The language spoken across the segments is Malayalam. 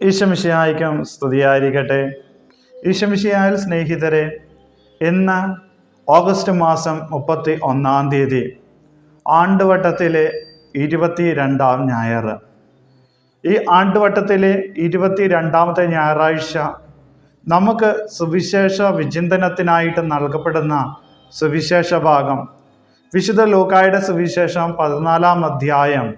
ഈശമിഷിയായിക്കും സ്തുതിയായിരിക്കട്ടെ. ഈശമിഷിയായിൽ സ്നേഹിതരെ ഇന്ന് ഓഗസ്റ്റ് മാസം മുപ്പത്തി ഒന്നാം തീയതി ആണ്ടുവട്ടത്തിലെ ഇരുപത്തി രണ്ടാം ഞായർ. ഈ ആണ്ടുവട്ടത്തിലെ ഇരുപത്തി രണ്ടാമത്തെ ഞായറാഴ്ച നമുക്ക് സുവിശേഷ വിചിന്തനത്തിനായിട്ട് നൽകപ്പെടുന്ന സുവിശേഷ ഭാഗം വിശുദ്ധ ലോകായുടെ സുവിശേഷം പതിനാലാം അധ്യായം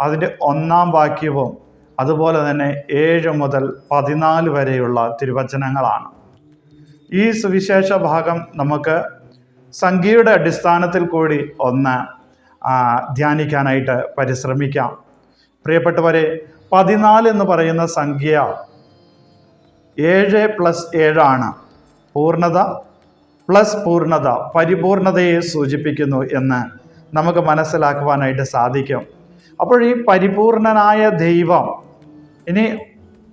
അതിന്റെ ഒന്നാം വാക്യവും അതുപോലെ തന്നെ ഏഴ് മുതൽ പതിനാല് വരെയുള്ള തിരുവചനങ്ങളാണ്. ഈ സുവിശേഷ ഭാഗം നമുക്ക് സംഖ്യയുടെ അടിസ്ഥാനത്തിൽ കൂടി ഒന്ന് ധ്യാനിക്കാനായിട്ട് പരിശ്രമിക്കാം. പ്രിയപ്പെട്ടവരെ പതിനാല് എന്ന് പറയുന്ന സംഖ്യ ഏഴ് പ്ലസ് ഏഴാണ് പൂർണത പ്ലസ് പൂർണത പരിപൂർണതയെ സൂചിപ്പിക്കുന്നു എന്ന് നമുക്ക് മനസ്സിലാക്കുവാനായിട്ട് സാധിക്കും. അപ്പോൾ ഈ പരിപൂർണനായ ദൈവം ഇനി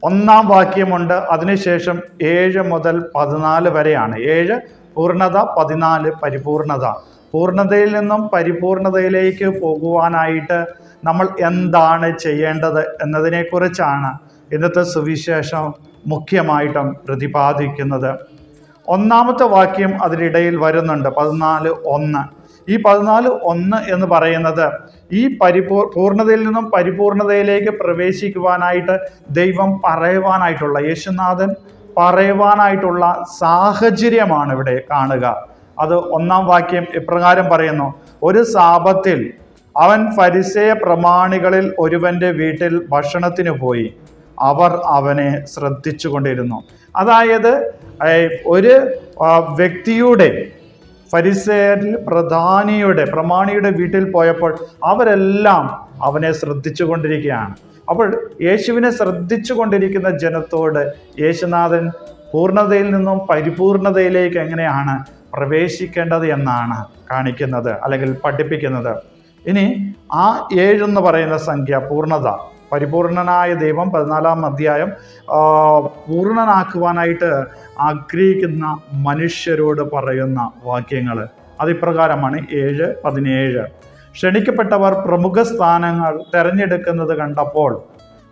ഒന്നാം വാക്യമുണ്ട്. അതിനുശേഷം ഏഴ് മുതൽ പതിനാല് വരെയാണ്. ഏഴ് പൂർണത പതിനാല് പരിപൂർണത. പൂർണതയിൽ നിന്നും പരിപൂർണതയിലേക്ക് പോകുവാനായിട്ട് നമ്മൾ എന്താണ് ചെയ്യേണ്ടത് എന്നതിനെക്കുറിച്ചാണ് ഇന്നത്തെ സുവിശേഷം മുഖ്യമായിട്ടും പ്രതിപാദിക്കുന്നത്. ഒന്നാമത്തെ വാക്യം അതിനിടയിൽ വരുന്നുണ്ട്. പതിനാല് ഒന്ന്. ഈ പതിനാല് ഒന്ന് എന്ന് പറയുന്നത് ഈ പരിപൂ പൂർണതയിൽ നിന്നും പരിപൂർണതയിലേക്ക് പ്രവേശിക്കുവാനായിട്ട് ദൈവം പറയുവാനായിട്ടുള്ള യേശുനാഥൻ പറയുവാനായിട്ടുള്ള സാഹചര്യമാണ് ഇവിടെ കാണുക. അത് ഒന്നാം വാക്യം ഇപ്രകാരം പറയുന്നു ഒരു സാപത്തിൽ അവൻ ഫരിസേയ പ്രമാണികളിൽ ഒരുവന്റെ വീട്ടിൽ ഭക്ഷണത്തിന് പോയി. അവർ അവനെ ശ്രദ്ധിച്ചു കൊണ്ടിരുന്നു അതായത് ഒരു വ്യക്തിയുടെ ഫരിസേരിൽ പ്രധാനിയുടെ പ്രമാണിയുടെ വീട്ടിൽ പോയപ്പോൾ അവരെല്ലാം അവനെ ശ്രദ്ധിച്ചു കൊണ്ടിരിക്കുകയാണ് അപ്പോൾ യേശുവിനെ ശ്രദ്ധിച്ചു കൊണ്ടിരിക്കുന്ന ജനത്തോട് യേശുനാഥൻ പൂർണതയിൽ നിന്നും പരിപൂർണതയിലേക്ക് എങ്ങനെയാണ് പ്രവേശിക്കേണ്ടത് എന്നാണ് കാണിക്കുന്നത് അല്ലെങ്കിൽ പഠിപ്പിക്കുന്നത്. ഇനി ആ ഏഴെന്ന് പറയുന്ന സംഖ്യ പൂർണത. പരിപൂർണനായ ദൈവം പതിനാലാം അധ്യായം പൂർണനാക്കുവാനായിട്ട് ആഗ്രഹിക്കുന്ന മനുഷ്യരോട് പറയുന്ന വാക്യങ്ങൾ. അതിപ്രകാരമാണ് ഏഴ് പതിനേഴ്. ക്ഷണിക്കപ്പെട്ടവർ പ്രമുഖ സ്ഥാനങ്ങൾ തിരഞ്ഞെടുക്കുന്നത് കണ്ടപ്പോൾ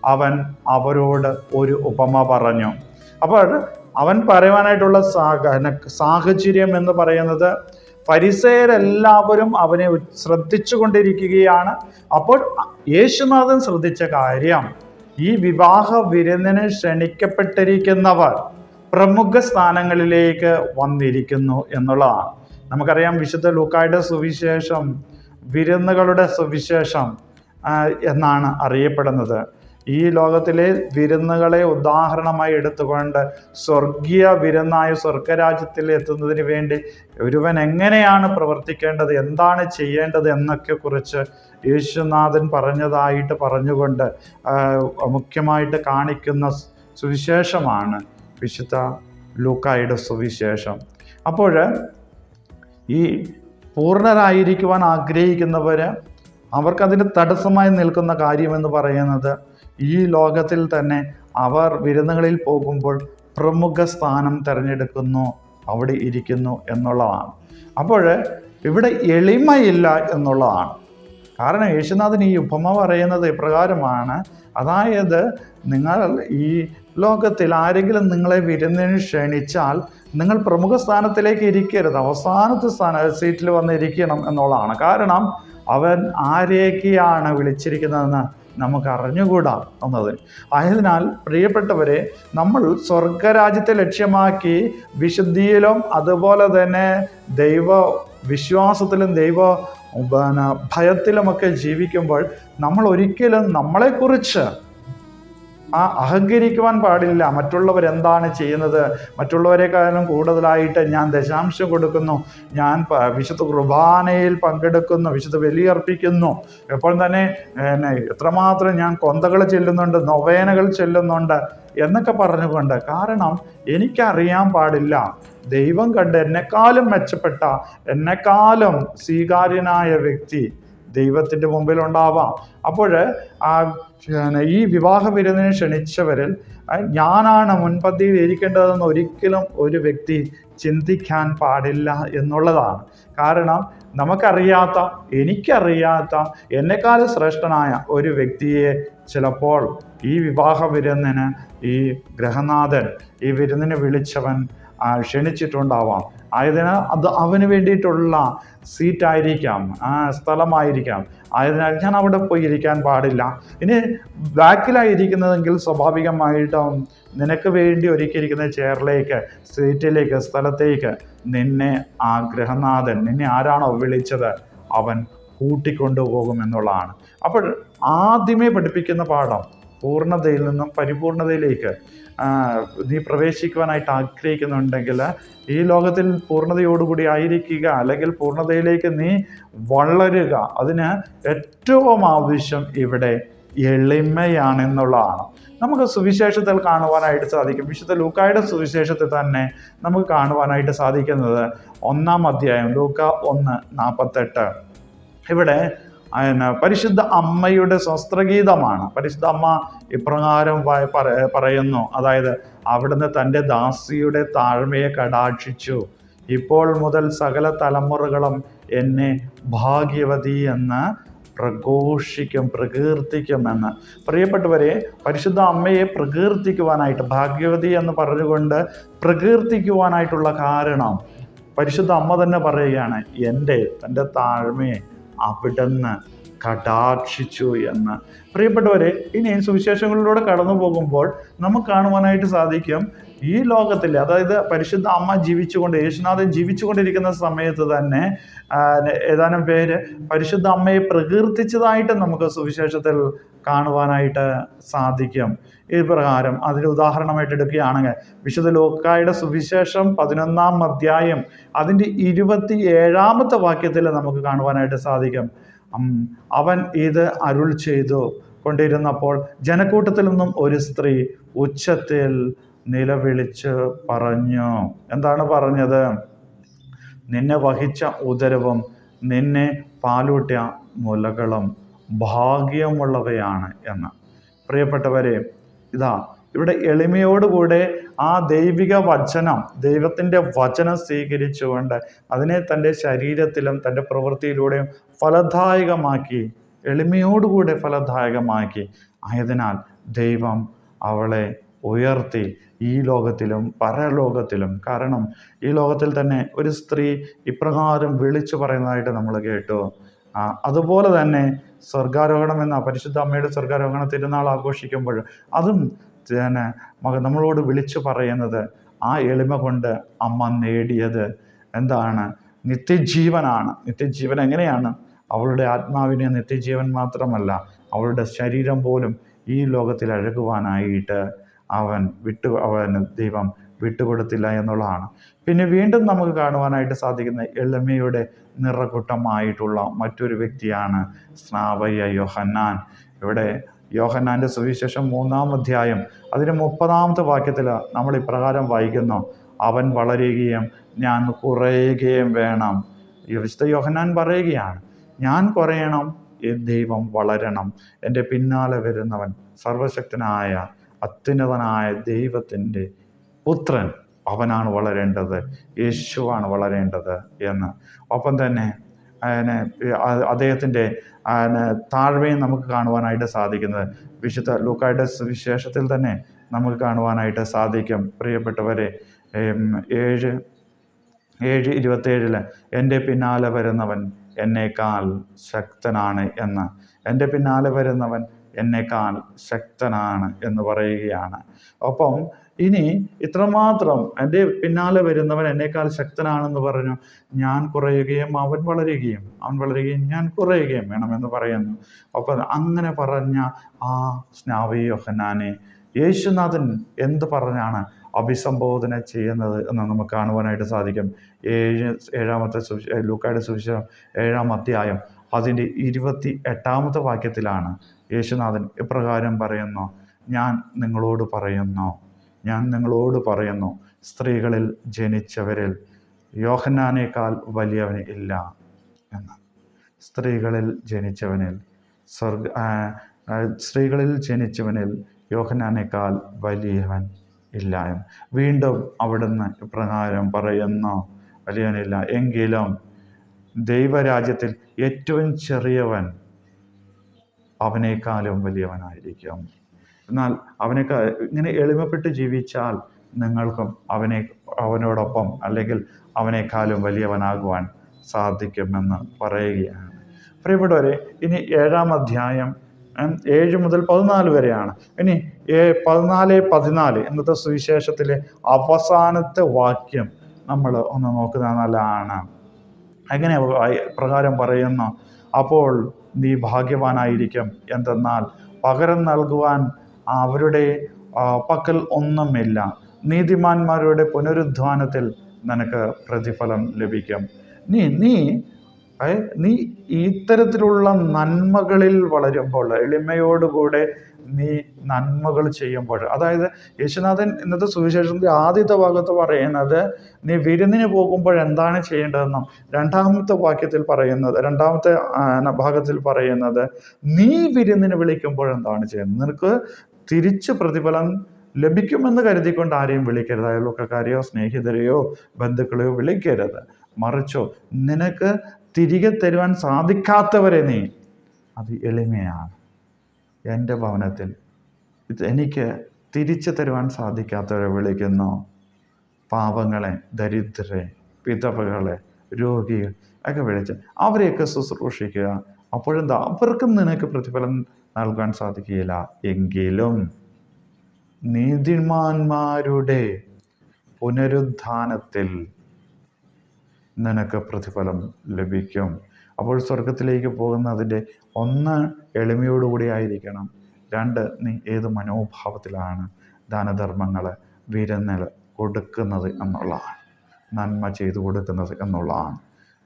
അവൻ അവരോട് ഒരു ഉപമ പറഞ്ഞു. അപ്പോൾ അവൻ പറയുവാനായിട്ടുള്ള സാഹചര്യം എന്ന് പറയുന്നത് പരിസയരെല്ലാവരും അവനെ ശ്രദ്ധിച്ചു കൊണ്ടിരിക്കുകയാണ് അപ്പോൾ യേശുനാഥൻ ശ്രദ്ധിച്ച കാര്യം ഈ വിവാഹ വിരുന്നിന് ക്ഷണിക്കപ്പെട്ടിരിക്കുന്നവർ പ്രമുഖ സ്ഥാനങ്ങളിലേക്ക് വന്നിരിക്കുന്നു എന്നുള്ളതാണ്. നമുക്കറിയാം വിശുദ്ധ ലൂക്കായുടെ സുവിശേഷം വിരുന്നുകളുടെ സുവിശേഷം എന്നാണ് അറിയപ്പെടുന്നത്. ഈ ലോകത്തിലെ വിരുന്നുകളെ ഉദാഹരണമായി എടുത്തുകൊണ്ട് സ്വർഗീയ വിരുന്നായ സ്വർഗരാജ്യത്തിൽ എത്തുന്നതിന് വേണ്ടി ഒരുവൻ എങ്ങനെയാണ് പ്രവർത്തിക്കേണ്ടത് എന്താണ് ചെയ്യേണ്ടത് എന്നൊക്കെ കുറിച്ച് യേശുനാഥൻ പറഞ്ഞതായിട്ട് പറഞ്ഞുകൊണ്ട് മുഖ്യമായിട്ട് കാണിക്കുന്ന സുവിശേഷമാണ്. വിശുദ്ധ ലൂക്കായുടെ സുവിശേഷം. അപ്പോൾ ഈ പൂർണരായിരിക്കുവാൻ ആഗ്രഹിക്കുന്നവർ അവർക്കതിന് തടസ്സമായി നിൽക്കുന്ന കാര്യമെന്ന് പറയുന്നത് ഈ ലോകത്തിൽ തന്നെ അവർ വിരുന്നുകളിൽ പോകുമ്പോൾ പ്രമുഖ സ്ഥാനം തിരഞ്ഞെടുക്കുന്നു അവിടെ ഇരിക്കുന്നു എന്നുള്ളതാണ്. അപ്പോൾ ഇവിടെ എളിമയില്ല എന്നുള്ളതാണ്. കാരണം യേശുനാഥൻ ഈ ഉപമ പറയുന്നത് ഇപ്രകാരമാണ്. അതായത് നിങ്ങൾ ഈ ലോകത്തിൽ ആരെങ്കിലും നിങ്ങളെ വിരുന്നിന് ക്ഷണിച്ചാൽ നിങ്ങൾ പ്രമുഖ സ്ഥാനത്തിലേക്ക് ഇരിക്കരുത്. അവസാനത്തെ സ്ഥാന സീറ്റിൽ വന്നിരിക്കണം എന്നുള്ളതാണ്. കാരണം അവൻ ആരെയൊക്കെയാണ് വിളിച്ചിരിക്കുന്നതെന്ന് നമുക്ക് അറിഞ്ഞുകൂടാ എന്നത് ആയതിനാൽ പ്രിയപ്പെട്ടവരെ നമ്മൾ സ്വർഗരാജ്യത്തെ ലക്ഷ്യമാക്കി വിശുദ്ധിയിലും അതുപോലെ തന്നെ ദൈവ വിശ്വാസത്തിലും ദൈവ പിന്നെ ഭയത്തിലുമൊക്കെ ജീവിക്കുമ്പോൾ നമ്മൾ ഒരിക്കലും നമ്മളെക്കുറിച്ച് ആ അഹങ്കരിക്കുവാൻ പാടില്ല. മറ്റുള്ളവർ എന്താണ് ചെയ്യുന്നത്? മറ്റുള്ളവരെക്കാളും കൂടുതലായിട്ട് ഞാൻ ദശാംശം കൊടുക്കുന്നു. ഞാൻ വിശുദ്ധ കുർബാനയിൽ പങ്കെടുക്കുന്നു വിശുദ്ധ ബലിയർപ്പിക്കുന്നു എപ്പോൾ തന്നെ എന്നെ എത്രമാത്രം ഞാൻ കൊന്തകൾ ചെല്ലുന്നുണ്ട് നൊവേനകൾ ചെല്ലുന്നുണ്ട് എന്നൊക്കെ പറഞ്ഞുകൊണ്ട്. കാരണം എനിക്കറിയാൻ പാടില്ല. ദൈവം കണ്ട് എന്നെക്കാളും മെച്ചപ്പെട്ട എന്നെക്കാളും സ്വീകാര്യനായ വ്യക്തി ദൈവത്തിന്റെ മുമ്പിൽ ഉണ്ടാവാം. അപ്പോൾ ആ ഈ വിവാഹ വിരുന്നിന് ക്ഷണിച്ചവരിൽ ഞാനാണ് മുൻപന്തിയിൽ ഇരിക്കേണ്ടതെന്ന് ഒരിക്കലും ഒരു വ്യക്തി ചിന്തിക്കാൻ പാടില്ല എന്നുള്ളതാണ്. കാരണം നമുക്കറിയാത്ത എനിക്കറിയാത്ത എന്നെക്കാൾ ശ്രേഷ്ഠനായ ഒരു വ്യക്തിയെ ചിലപ്പോൾ ഈ വിവാഹ വിരുന്നിന് ഈ ഗ്രഹനാഥൻ ഈ വിരുന്നിന് വിളിച്ചവൻ ക്ഷണിച്ചിട്ടുണ്ടാവാം. ആയതിനാൽ അത് അവന് വേണ്ടിയിട്ടുള്ള സീറ്റായിരിക്കാം ആ സ്ഥലമായിരിക്കാം. ആയതിനാൽ ഞാൻ അവിടെ പോയി ഇരിക്കാൻ പാടില്ല. ഇനി ബാക്കിലായിരിക്കുന്നതെങ്കിൽ സ്വാഭാവികമായിട്ടും നിനക്ക് വേണ്ടി ഒരുക്കിയിരിക്കുന്ന ചെയറിലേക്ക് സീറ്റിലേക്ക് സ്ഥലത്തേക്ക് നിന്നെ ആ ഗ്രഹനാഥൻ നിന്നെ ആരാണോ വിളിച്ചത് അവൻ കൂട്ടിക്കൊണ്ടുപോകുമെന്നുള്ളതാണ്. അപ്പോൾ ആദ്യമേ പഠിപ്പിക്കുന്ന പാഠം പൂർണതയിൽ നിന്നും പരിപൂർണതയിലേക്ക് നീ പ്രവേശിക്കുവാനായിട്ട് ആഗ്രഹിക്കുന്നുണ്ടെങ്കിൽ ഈ ലോകത്തിൽ പൂർണതയോടുകൂടി ആയിരിക്കുക അല്ലെങ്കിൽ പൂർണതയിലേക്ക് നീ വളരുക. അതിന് ഏറ്റവും ആവശ്യം ഇവിടെ എളിമയാണെന്നുള്ളതാണ്. നമുക്ക് സുവിശേഷത്തിൽ കാണുവാനായിട്ട് സാധിക്കും. വിശുദ്ധ ലൂക്കായുടെ സുവിശേഷത്തിൽ തന്നെ നമുക്ക് കാണുവാനായിട്ട് സാധിക്കുന്നത് ഒന്നാം അധ്യായം ലൂക്ക ഒന്ന് നാൽപ്പത്തെട്ട്. ഇവിടെ പരിശുദ്ധ അമ്മയുടെ സ്വസ്ത്രഗീതമാണ് പരിശുദ്ധ അമ്മ ഇപ്രകാരം പറയുന്നു. അതായത് അവിടുന്ന് തന്റെ ദാസിയുടെ താഴ്മയെ കടാക്ഷിച്ചു. ഇപ്പോൾ മുതൽ സകല തലമുറകളും എന്നെ ഭാഗ്യവതി എന്ന് പ്രഘോഷിക്കും പ്രകീർത്തിക്കുമെന്ന് പ്രിയപ്പെട്ടവരെ പരിശുദ്ധ അമ്മയെ പ്രകീർത്തിക്കുവാനായിട്ട് ഭാഗ്യവതി എന്ന് പറഞ്ഞുകൊണ്ട് പ്രകീർത്തിക്കുവാനായിട്ടുള്ള കാരണം പരിശുദ്ധ അമ്മ തന്നെ പറയുകയാണ് എന്റെ തന്റെ താഴ്മയെ അവിടുന്ന് കടാക്ഷിച്ചു എന്ന്. പ്രിയപ്പെട്ടവരെ ഇനി സുവിശേഷങ്ങളിലൂടെ കടന്നു പോകുമ്പോൾ നമുക്ക് കാണുവാനായിട്ട് സാധിക്കും ഈ ലോകത്തിൽ അതായത് പരിശുദ്ധ അമ്മ ജീവിച്ചുകൊണ്ട് യേശുനാഥൻ ജീവിച്ചുകൊണ്ടിരിക്കുന്ന സമയത്ത് തന്നെ ഏതാനും പേര് പരിശുദ്ധ അമ്മയെ പ്രകീർത്തിച്ചതായിട്ട് നമുക്ക് സുവിശേഷത്തിൽ കാണുവാനായിട്ട് സാധിക്കും. ഈ പ്രകാരം അതിന് ഉദാഹരണമായിട്ട് എടുക്കുകയാണെങ്കിൽ വിശുദ്ധ ലോക്കായുടെ സുവിശേഷം പതിനൊന്നാം അധ്യായം അതിന്റെ ഇരുപത്തി ഏഴാമത്തെ വാക്യത്തിൽ നമുക്ക് കാണുവാനായിട്ട് സാധിക്കും. അവൻ ഇത് അരുൾ ചെയ്തു. കൊണ്ടിരുന്നപ്പോൾ ജനക്കൂട്ടത്തിൽ നിന്നും ഒരു സ്ത്രീ ഉച്ചത്തിൽ നിലവിളിച്ച് പറഞ്ഞു. എന്താണ് പറഞ്ഞത്? നിന്നെ വഹിച്ച ഉദരവും നിന്നെ പാലൂട്ടിയ മുലകളും ഭാഗ്യമുള്ളവയാണ് എന്ന്. പ്രിയപ്പെട്ടവരെ ഇതാ ഇവിടെ എളിമയോടുകൂടെ ആ ദൈവിക വചനം ദൈവത്തിന്റെ വചനം സ്വീകരിച്ചുകൊണ്ട് അതിനെ തന്റെ ശരീരത്തിലും തന്റെ പ്രവൃത്തിയിലൂടെയും ഫലദായകമാക്കി എളിമയോടുകൂടെ ഫലദായകമാക്കി ആയതിനാൽ ദൈവം അവളെ ഉയർത്തി ഈ ലോകത്തിലും പരലോകത്തിലും. കാരണം ഈ ലോകത്തിൽ തന്നെ ഒരു സ്ത്രീ ഇപ്രകാരം വിളിച്ചു പറയുന്നതായിട്ട് നമ്മൾ കേട്ടു. അതുപോലെ തന്നെ സ്വർഗാരോഹണം എന്ന പരിശുദ്ധ അമ്മയുടെ സ്വർഗാരോഹണ തിരുനാൾ ആഘോഷിക്കുമ്പോൾ അതും പിന്നെ നമ്മളോട് വിളിച്ചു പറയുന്നത് ആ എളിമ കൊണ്ട് അമ്മ നേടിയത് എന്താണ്? നിത്യജീവനാണ്. നിത്യജീവൻ എങ്ങനെയാണ്? അവളുടെ ആത്മാവിനെ നിത്യജീവൻ മാത്രമല്ല അവളുടെ ശരീരം പോലും ഈ ലോകത്തിൽ അഴകുവാനായിട്ട് അവൻ വിട്ടു അവന് ദൈവം വിട്ടുകൊടുത്തില്ല എന്നുള്ളതാണ്. പിന്നെ വീണ്ടും നമുക്ക് കാണുവാനായിട്ട് സാധിക്കുന്ന എളിമയുടെ നിറകുട്ടമായിട്ടുള്ള മറ്റൊരു വ്യക്തിയാണ് സ്നാവയ്യ യോഹന്നാൻ. ഇവിടെ യോഹന്നാന്റെ സുവിശേഷം മൂന്നാം അധ്യായം അതിന് മുപ്പതാമത്തെ വാക്യത്തിൽ നമ്മൾ ഇപ്രകാരം വായിക്കുന്നു. അവൻ വളരുകയും ഞാൻ കുറയുകയും വേണം. വിശുദ്ധ യോഹന്നാൻ പറയുകയാണ് ഞാൻ കുറയണം ദൈവം വളരണം. എന്റെ പിന്നാലെ വരുന്നവൻ സർവശക്തനായ അത്യുന്നതനായ ദൈവത്തിന്റെ പുത്രൻ അവനാണ് വളരേണ്ടത് യേശുവാണ് വളരേണ്ടത് എന്ന്. ഒപ്പം തന്നെ അതിനെ അദ്ദേഹത്തിന്റെ താഴ്മയും നമുക്ക് കാണുവാനായിട്ട് സാധിക്കുന്നത്. വിശുദ്ധ ലൂക്കായുടെ വിശേഷത്തിൽ തന്നെ നമുക്ക് കാണുവാനായിട്ട് സാധിക്കും. പ്രിയപ്പെട്ടവരെ ഏഴ് ഏഴ് ഇരുപത്തേഴിൽ എന്റെ പിന്നാലെ വരുന്നവൻ എന്നേക്കാൾ ശക്തനാണ് എന്ന്. എന്റെ പിന്നാലെ വരുന്നവൻ എന്നേക്കാൾ ശക്തനാണ് എന്ന് പറയുകയാണ്. ഒപ്പം ഇനി ഇത്രമാത്രം എന്റെ പിന്നാലെ വരുന്നവൻ എന്നേക്കാൾ ശക്തനാണെന്ന് പറഞ്ഞു ഞാൻ കുറയുകയും അവൻ വളരുകയും അവൻ വളരുകയും ഞാൻ കുറയുകയും വേണമെന്ന് പറയുന്നു. അപ്പം അങ്ങനെ പറഞ്ഞ ആ സ്നാവി യോഹന്നാനെ യേശുനാഥൻ എന്ത് പറഞ്ഞാണ് അഭിസംബോധന ചെയ്യുന്നത് എന്ന് നമുക്ക് കാണുവാനായിട്ട് സാധിക്കും. ഏഴ് ഏഴാമത്തെ സുവിശേഷം ലൂക്കായുടെ സുവിശേഷം ഏഴാം അധ്യായം അതിന്റെ ഇരുപത്തി എട്ടാമത്തെ വാക്യത്തിലാണ് യേശുനാഥൻ ഇപ്രകാരം പറയുന്നു? ഞാൻ നിങ്ങളോട് പറയുന്നു. ഞാൻ നിങ്ങളോട് പറയുന്നു സ്ത്രീകളിൽ ജനിച്ചവരിൽ യോഹന്നാനേക്കാൾ വലിയവന് ഇല്ല എന്ന്. സ്ത്രീകളിൽ ജനിച്ചവനിൽ സ്വർഗ സ്ത്രീകളിൽ ജനിച്ചവനിൽ യോഹന്നാനേക്കാൾ വലിയവൻ ഇല്ല എന്ന്. വീണ്ടും അവിടുന്ന് ഇപ്രകാരം പറയുന്നു വലിയവനില്ല എങ്കിലും ദൈവരാജ്യത്തിൽ ഏറ്റവും ചെറിയവൻ അവനേക്കാളും വലിയവനായിരിക്കും. എന്നാൽ അവനേക്കാ ഇങ്ങനെ എളിമപ്പെട്ട് ജീവിച്ചാൽ നിങ്ങൾക്കും അവനെ അവനോടൊപ്പം അല്ലെങ്കിൽ അവനേക്കാളും വലിയവനാകുവാൻ സാധിക്കുമെന്ന് പറയുകയാണ്. പ്രിയപ്പെട്ടവരെ ഇനി ഏഴാം അധ്യായം ഏഴ് മുതൽ പതിനാല് വരെയാണ്. ഇനി ഏ- പതിനാല് പതിനാല് ഇന്നത്തെ സുവിശേഷത്തിലെ അവസാനത്തെ വാക്യം നമ്മൾ ഒന്ന് നോക്കുന്നത് നല്ലതാണ് അങ്ങനെ പ്രകാരം പറയുന്നു? അപ്പോൾ നീ ഭാഗ്യവാനായിരിക്കും എന്തെന്നാൽ പകരം നൽകുവാൻ അവരുടെ പക്കൽ ഒന്നുമില്ല. നീതിമാന്മാരുടെ പുനരുദ്ധാനത്തിൽ നിനക്ക് പ്രതിഫലം ലഭിക്കും. നീ നീ നീ ഇത്തരത്തിലുള്ള നന്മകളിൽ വളരുമ്പോൾ എളിമയോടുകൂടെ നീ നന്മകൾ ചെയ്യുമ്പോൾ. അതായത് യേശുനാഥൻ ഇന്നത്തെ സുവിശേഷത്തിന്റെ ആദ്യത്തെ ഭാഗത്ത് പറയുന്നത് നീ വിരുന്നിന് പോകുമ്പോൾ എന്താണ് ചെയ്യേണ്ടതെന്നും രണ്ടാമത്തെ വാക്യത്തിൽ പറയുന്നത് രണ്ടാമത്തെ ഭാഗത്തിൽ പറയുന്നത് നീ വിരുന്നിന് വിളിക്കുമ്പോൾ എന്താണ് ചെയ്യുന്നത്? നിനക്ക് തിരിച്ച് പ്രതിഫലം ലഭിക്കുമെന്ന് കരുതിക്കൊണ്ട് ആരെയും വിളിക്കരുത്. അയൽവക്കക്കാരെയോ സ്നേഹിതരെയോ ബന്ധുക്കളെയോ വിളിക്കരുത്. മറിച്ചോ നിനക്ക് തിരികെ തരുവാൻ സാധിക്കാത്തവരെ നീ അത് എളിമയാണ് എന്റെ ഭവനത്തിൽ. എനിക്ക് തിരിച്ചു തരുവാൻ സാധിക്കാത്തവരെ വിളിക്കുന്നു. പാവങ്ങളെ ദരിദ്രരെ പിതവകളെ രോഗികൾ ഒക്കെ വിളിച്ച് അവരെയൊക്കെ ശുശ്രൂഷിക്കുക. അപ്പോഴെന്താ? അവർക്കും നിനക്ക് പ്രതിഫലം നൽകാൻ സാധിക്കുകയില്ല. എങ്കിലും നീതിമാന്മാരുടെ പുനരുദ്ധാനത്തിൽ നിനക്ക് പ്രതിഫലം ലഭിക്കും. അപ്പോൾ സ്വർഗത്തിലേക്ക് പോകുന്നതിന്റെ ഒന്ന് എളിമയോടുകൂടി ആയിരിക്കണം. രണ്ട് നീ ഏത് മനോഭാവത്തിലാണ് ദാനധർമ്മങ്ങൾ വിരുന്നൽ കൊടുക്കുന്നത് എന്നുള്ളതാണ്. നന്മ ചെയ്തു കൊടുക്കുന്നത് എന്നുള്ളതാണ്.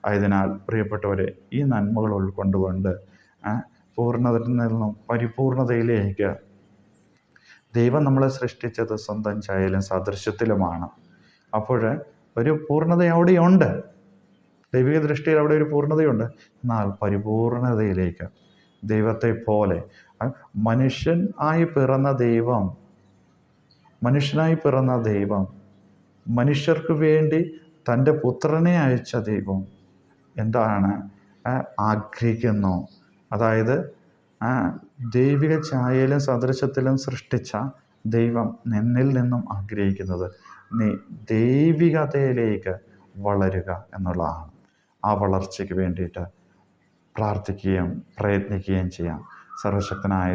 ആയതിനാൽ പ്രിയപ്പെട്ടവരെ ഈ നന്മകൾ ഉൾക്കൊണ്ടുകൊണ്ട് പൂർണതയിൽ നിന്നും പരിപൂർണതയിലേക്ക് ദൈവം നമ്മളെ സൃഷ്ടിച്ചത് സ്വന്തം ചായലും സദൃശ്യത്തിലുമാണ്. അപ്പോൾ ഒരു പൂർണത അവിടെയുണ്ട് ദൈവിക ദൃഷ്ടിയിൽ അവിടെ ഒരു പൂർണതയുണ്ട്. എന്നാൽ പരിപൂർണതയിലേക്ക് ദൈവത്തെ പോലെ മനുഷ്യൻ ആയി പിറന്ന ദൈവം മനുഷ്യനായി പിറന്ന ദൈവം മനുഷ്യർക്ക് വേണ്ടി തന്റെ പുത്രനെ അയച്ച ദൈവം എന്താണ്? ആഗ്രഹിക്കുന്നു. അതായത് ദൈവിക ഛായയിലും സദൃശത്തിലും സൃഷ്ടിച്ച ദൈവം നിന്നിൽ നിന്നും ആഗ്രഹിക്കുന്നത് നീ ദൈവികതയിലേക്ക് വളരുക എന്നുള്ളതാണ്. ആ വളർച്ചയ്ക്ക് വേണ്ടിയിട്ട് പ്രാർത്ഥിക്കുകയും പ്രയത്നിക്കുകയും ചെയ്യാം. സർവശക്തനായ